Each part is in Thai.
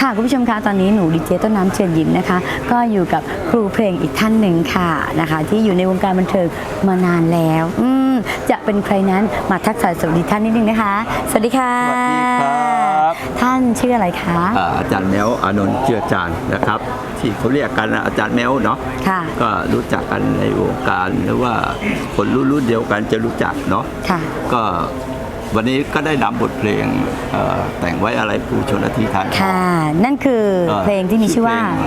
ค่ะคุณผู้ชมคะตอนนี้หนูดีเจต้นน้ำเชิญยิ้มนะคะ ก็อยู่กับครูเพลงอีกท่านหนึ่งค่ะนะคะ ที่อยู่ในวงการบันเทิงมานานแล้วอืมจะเป็นใครนั้นมาทักทายสวัสดีท่านนิดนึงนะคะ สวัสดีค่ะสวัสดีครับท่านชื่ออะไรคะอ่าอาจารย์แมวอานนท์เจือจานนะครับ ที่เขาเรียกกันอาจารย์แมวเนาะค่ะ ก็รู้จักกันในวงการหรือว่าคนรุ่นรุ่นเดียวกันจะรู้จักเนาะค่ะ ก็ วันนี้ก็ได้นำบทเพลงเอ่อแต่งไว้อะไรครูชนละทีทานทองค่ะ นั่นคือเพลงที่มีชื่อว่าเพล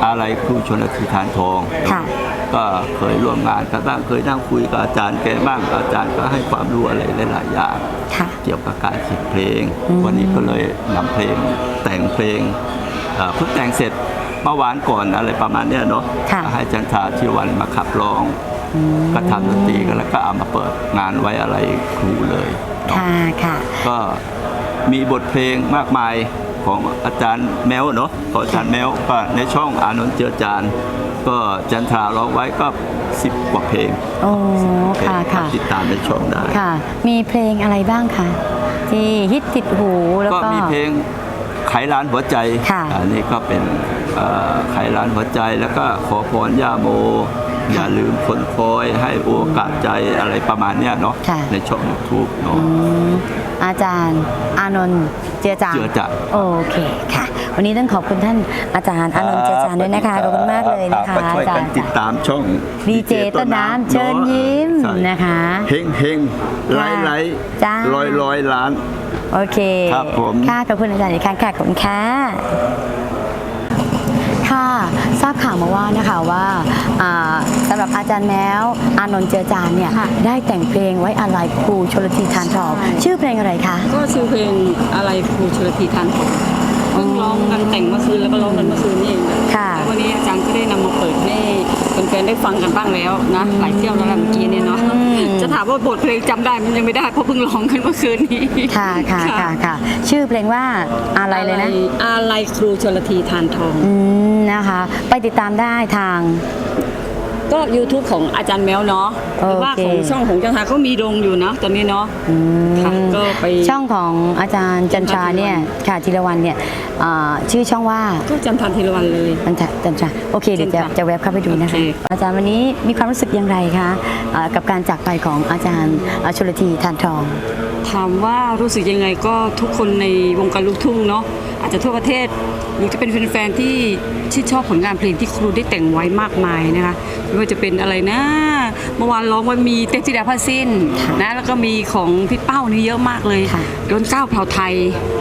งอะไรครูชนละทีทานทองค่ะก็เคยร่วมงานกันบ้างเคยนั่งคุยกับอาจารย์แกบ้างอาจารย์ก็ให้ความรู้อะไรหลายๆอย่างค่ะเกี่ยวกับการเขียนเพลงอืมวันนี้ก็เลยนำเพลงแต่งเพลงเอ่อเพิ่งแต่งเสร็จเมื่อวานก่อนอะไรประมาณเนี้ยเนาะค่ะให้จันทราชีวันมาขับร้องก็ทำดนตรีกันแล้วก็เอามาเปิดงานไว้อะไรครูเลย เนาะค่ะค่ะ ก็มีบทเพลงมากมายของอาจารย์แมวเนาะของอาจารย์แมวก็ในช่องอานนท์เจือจานก็จันทราร้องไว้ก็สิบกว่าเพลงโอ้ค่ะค่ะติดตามในช่องได้ค่ะ มีเพลงอะไรบ้างคะที่ฮิตติดหูแล้วก็ก็มีเพลงไขล้านหัวใจค่ะอันนี้ก็เป็นเอ่อไขล้านหัวใจแล้วก็ขอพรย่าโม อย่าลืมคนคอยให้โอกาสใจอะไรประมาณเนี้ยเนาะค่ะ ในช่องยูทูบเนาะ อืมอาจารย์ อานนท์เจือจางเจือจาง โอเคค่ะ วันนี้ต้องขอบคุณท่านอาจารย์อานนท์เจือจางด้วยนะคะขอบคุณมากเลยนะคะก็ช่วยอาจากัรนย์ติดตามช่อง ดีเจต้นน้ำเชิญยิ้มใช่นะคะ เฮงเฮงไลท์ไลท์จ้า ร้อยร้อยล้าน โอเคครับผม ค่ะขอบคุณอาจารย์อีกครั้งค่ะขอบคุณค่ะ ค่ะ ทราบข่าวมาว่านะคะว่าอ่าสำหรับ อาจารย์แมวอานนท์เจือจานเนี่ยค่ะ ได้แต่งเพลงไว้อาลัยครูชลธีทานทองใช่ ชื่อเพลงอะไรคะ ก็ชื่อเพลงอะไรครูชลธีทานผมเพิ่งร้องกันแต่งเมื่อคืนแล้วก็ร้องกันเมื่อคืนนี่เองค่ะ แล้ววันนี้อาจารย์ก็ได้นำมาเปิดให้แฟนๆได้ฟังกันบ้างแล้วนะหลายเที่ยวแล้วล่ะเมื่อกี้เนี่ยเนาะอืมจะถามว่าบทเพลงจำได้มันยังไม่ได้เพราะเพิ่งร้องกันเมื่อคืนนี้ค่ะค่ะค่ะค่ะ ชื่อเพลงว่าอะไรเลยนะอะไรครูชลธีทานทอง อืมนะคะ ไปติดตามได้ทาง ก็ YouTube ของอาจารย์แมวเนาะหรือว่าโอเคของช่องของจันทราก็มีลงอยู่นะตอนนี้เนาะอืมค่ะก็ไปช่องของอาจารย์จันทราเนี่ยค่ะธีรวันเนี่ยอ่าชื่อช่องว่าก็จันทานธีรวันเลยจันทราจันทราโอเคเดี๋ยวจะจันทราจะแวบเข้าไปดูนะคะโอเคอาจารย์วันนี้มีความรู้สึกอย่างไรคะอ่ากับการจากไปของอาจารย์อ่าชลธีทานทอง ถามว่ารู้สึกยังไงก็ทุกคนในวงการลูกทุ่งเนาะ อาจจะทั่วประเทศหรือจะเป็นแฟนๆที่ที่ชอบผลงานเพลงที่ครูได้แต่งไว้มากมายนะคะไม่ว่าจะเป็นอะไรนะ เมื่อวานร้องว่ามีเต็มจิดาพาสิ้นนะแล้วก็มีของพี่เป้านี่เยอะมากเลยค่ะโดนเก้าเผ่าไทย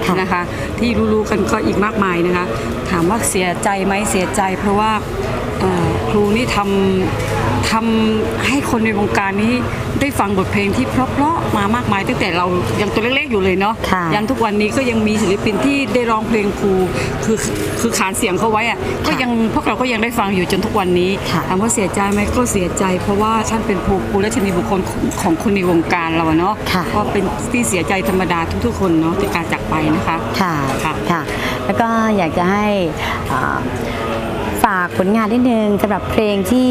ค่ะนะคะ ที่รู้ๆกันก็อีกมากมายนะคะ ถามว่าเสียใจไหมเสียใจ เพราะว่าเอ่อครูนี่ทำทำให้คนในวงการนี้ ได้ฟังบทเพลงที่เพราะๆมามากมายตั้งแต่เรายังตัวเล็กๆอยู่เลยเนาะค่ะยันทุกวันนี้ก็ยังมีศิลปินที่ได้ร้องเพลงครูคือคือขานเสียงเขาไว้อะก็ยังพวกเราก็ยังได้ฟังอยู่จนทุกวันนี้ค่ะถามว่าเสียใจไหมก็เสียใจ เพราะว่าท่านเป็นภูภูและชนีบุคคลของของคนในวงการเราอะเนาะค่ะก็เป็นที่เสียใจธรรมดาทุกๆ คนเนาะในการจากไปนะคะค่ะค่ะค่ะแล้วก็อยากจะให้อ่าฝากผลงานนิดนึงสำหรับเพลงที่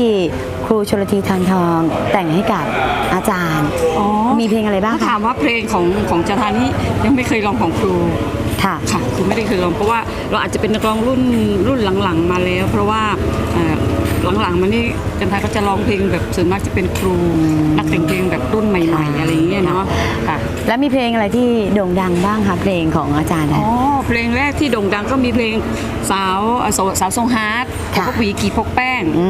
ครูชลธีทานทอง แต่งให้กับอาจารย์ อ๋อมีเพลงอะไรบ้างถ้าคะถามว่าเพลงของของจาทานี่ยังไม่เคยร้องของครู ค่ะ ค่ะคือไม่ได้เคยร้องเพราะว่าเราอาจจะเป็นนักร้องรุ่นรุ่นหลังๆมาแล้ว เพราะว่าเอ่อ หลังๆมานี่จันทาก็จะร้องเพลงแบบส่วนมากจะเป็นครูนักแต่งเพลงแบบรุ่นใหม่ ๆ อะไรอย่างเงี้ยเนาะค่ะ แล้วมีเพลงอะไรที่โด่งดังบ้างคะเพลงของอาจารย์อ๋นะอเพลงแรกที่โด่งดังก็มีเพลงสาวเอ่อสาวสาวทรงฮาร์ดค่ะพกหวีกี่พกแป้งอื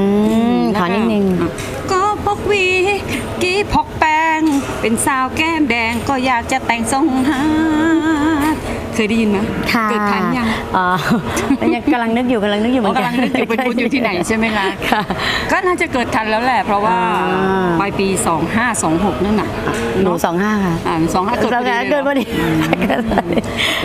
มแล้วขอนิดนึงอะก็พกหวีกี่พกแป้ง เป็นสาวแก้มแดงก็อยากจะแต่งทรงฮาร์ด เคยได้ยินไหมค่ะเกิดทันยังอ๋อยังกำลังนึกอยู่กำลังนึกอยู่เหมือนอ๋อกันกำลังนึกอยู่เป็นคุณอยู่ที่ไหนใช่ไหมคะค่ะก็น่าจะเกิดทันแล้วแหละ เพราะว่าอ่าปลายปี 2526 นั่นน่ะหนูเนาะสองห้าค่ะอ่าสองห้าเกิดพอดีเกิดพอดี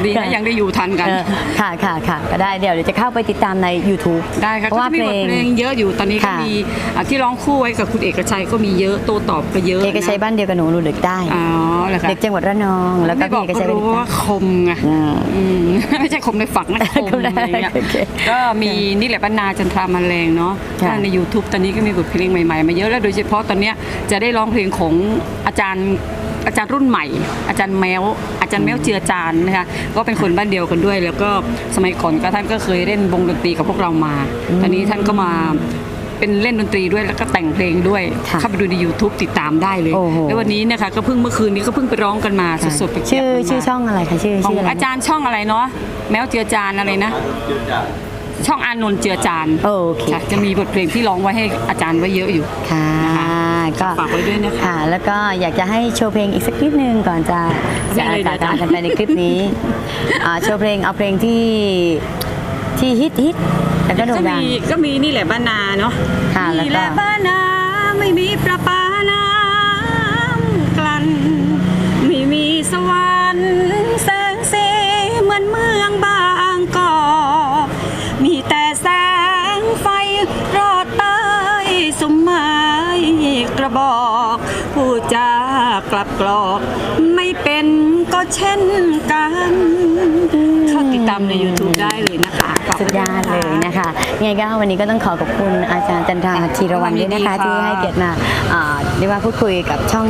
ดีนะยังได้อยู่ทันกันเออค่ะค่ะค่ะก็ได้เดี๋ยวเดี๋ยวจะเข้าไปติดตามใน YouTube ได้ค่ะเพราะก็ว่าจะมีเพลบทงเพลงเยอะอยู่ตอนนี้ก็ค่ะมีอะที่ร้องคู่ไว้กับคุณเอกชัยก็มีเยอะโตตอบก็เยอะเอกชัยนะบ้านเดียวกับหนูหนูเด็กได้อ๋อเหรอคะเด็กจังหวัดระนอง แล้วก็ไม่บพี่อกเอกก็ชัยบ้านรู้เดียวกัว่านคมไงอืมอืม ไม่ใช่คมในฝักนะคมคมในอะไรเงี้ยโอเคก็มีนี่แหละบรรณาจันทรามันแรงเนาะค่ะถ้าใน YouTube ตอนนี้ก็มีบทเพลงใหม่ๆมาเยอะแล้วโดยเฉพาะตอนเนี้ยจะได้ร้องเพลงของอาจารย์อาจารย์รุ่นใหม่ อาจารย์แมวอาจารย์แมวเจือจานนะคะก็เป็นคนบ้านเดียวกันด้วย แล้วก็สมัยก่อนก็ท่านก็เคยเล่นวงดนตรีกับพวกเรามา ตอนนี้ท่านก็มา เป็นเล่นดนตรีด้วยแล้วก็แต่งเพลงด้วย ค่ะเข้าไปดูใน YouTube ติดตามได้เลย โอ้โห แล้ววันนี้นะคะก็เพิ่งเมื่อคืนนี้ก็เพิ่งไปร้องกันมาสดๆไปเก็บชื่อมันมา ชื่อช่องอะไรคะชื่อของชื่ออะไรอาจารย์ช่องอะไรเนาะแมวเจือจานอะไรนะ ช่องอานนท์เจือจานโอเคค่ะจะมีบทเพลงที่ร้องไว้ให้อาจารย์ไว้เยอะอยู่ ค่ะก็ฝากไว้ด้วยนะคะค่ะ แล้วก็อยากจะให้โชว์เพลงอีกสักนิดนึงก่อนจะได้จะเลยจากได้การกันไปในคลิปนี้อ่าโชว์เพลงเอาเพลงที่ ที่ฮิตฮิตแล้วก็โด่ก็งดัง มีก็มีนี่แหละบ้านนาเนาะค่ะแล้วก็ นี่แหละบ้านนาไม่มีประปาน้ำกลั่นไม่มีสวรรค์แสงสีเหมือนเมืองบางกอกมีแต่แสงไฟรอดใต้สมไม้กระบอกผู้จากลับกรอก ไม่เป็นก็เช่นกันเข้า ติดตามใน YouTube ได้เลยนะคะขอบสุคุดณยอดเลยนะคะยังไงก็วันนี้ก็ต้องขอขอบคุณอาจารย์จันทราธีรวรรณด้วยนะคะยินดีค่ะที่ให้เกียรติมาอ่า เรียกว่าพูดคุยกับช่อง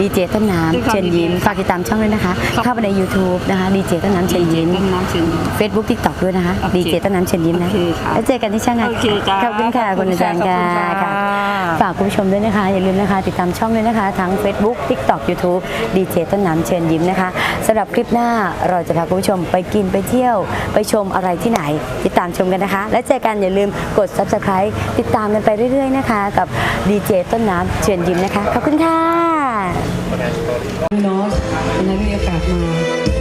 ดีเจต้นน้ำด้วยความเชิญยิ้มยินดีฝากติดตามช่องด้วยนะคะครับเข้าไปใน YouTube นะคะดีเจต้นน้ำเชิญยิ้มต้นน้ำเชิญยิ้ม Facebook TikTok ด้วยนะคะโอเคดีเจต้นน้ำเชิญยิ้มนะโอเคค่ะแล้วเจอกันที่ช่องงานโอเคจ้าขอบคุณค่ะขอบคุคุณณอาจารย์ค่ะค่ะขอบคุณค่ะฝากคุณผู้ชมด้วยนะคะ อย่าลืมนะคะ ติดตามช่องด้วยนะคะ ทั้ง Facebook TikTok YouTube ดีเจต้นน้ำเชิญยิ้มนะคะสำหรับคลิปหน้าเราจะพาคุณผู้ชมไปกินไปเที่ยว ไปชมอะไรที่ไหน ติดตามชมกันนะคะ และเจอกันอย่าลืมกด Subscribe ติดตามกันไปเรื่อยๆนะคะ กับดีเจต้นน้ำเชิญยิ้มนะคะขอบคุณค่ะนอสวันนั้นมีโอกาสมา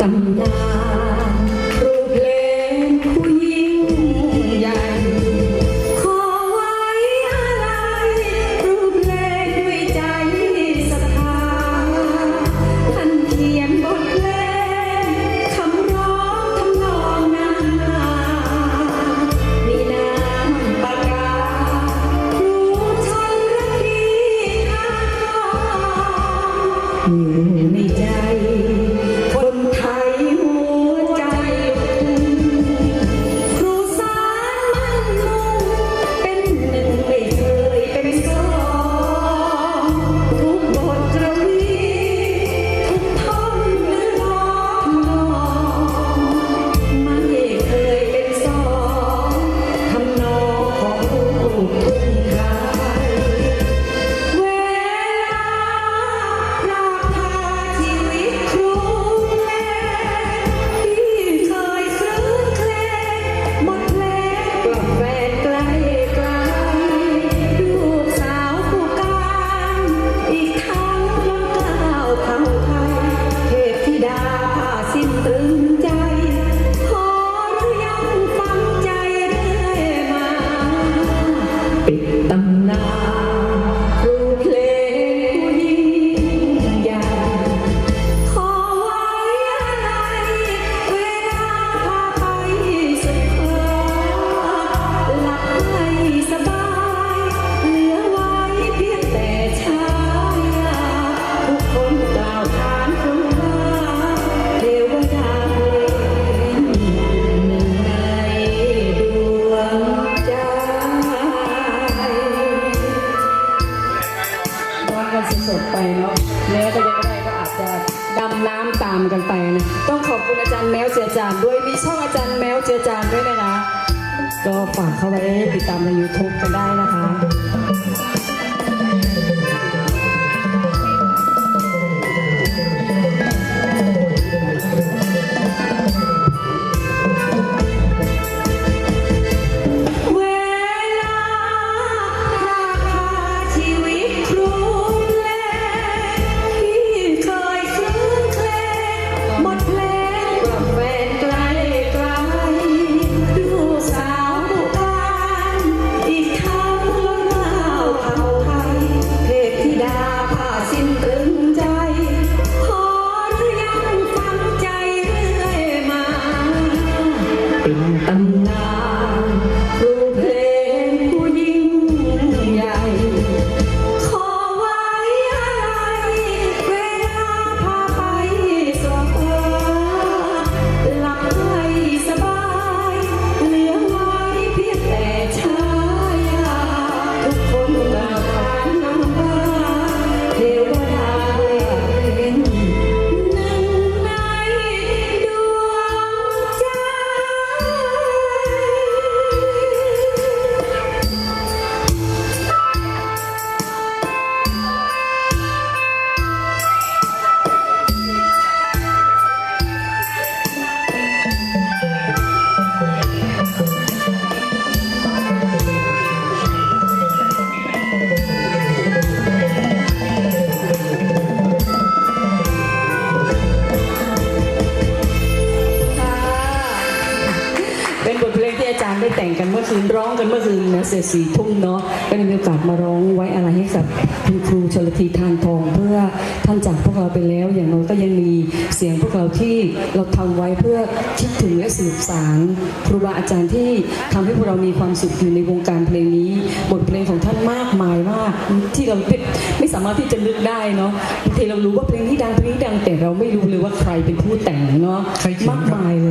ตำนาน เข้าไปติดตามใน YouTube กันได้นะคะ คืนร้องกันเมื่อคืนนะเสร็จสี่ทุ่มเนาะก็ได้มีโอกาสมาร้องไว้อะไรให้กับคุณครูชลธีทานทองเพื่อท่านจากพวกเราไปแล้ว อย่างน้อยก็ยังมีเสียงพวกเราที่เราทำไว้เพื่อคิดถึงและสืบสารครูบาอาจารย์ที่ทำให้พวกเรามีความสุขอยู่ในวงการเพลงนี้ บทเพลงของท่านมากมายมากที่เราไม่ไม่สามารถที่จะนึกได้เนาะบางทีเรารู้ว่าเพลงนี้ดังเพลงนี้ดังแต่เราไม่รู้เลยว่าใครเป็นผู้แต่งเนาะใครเขียนครับมากมายเลย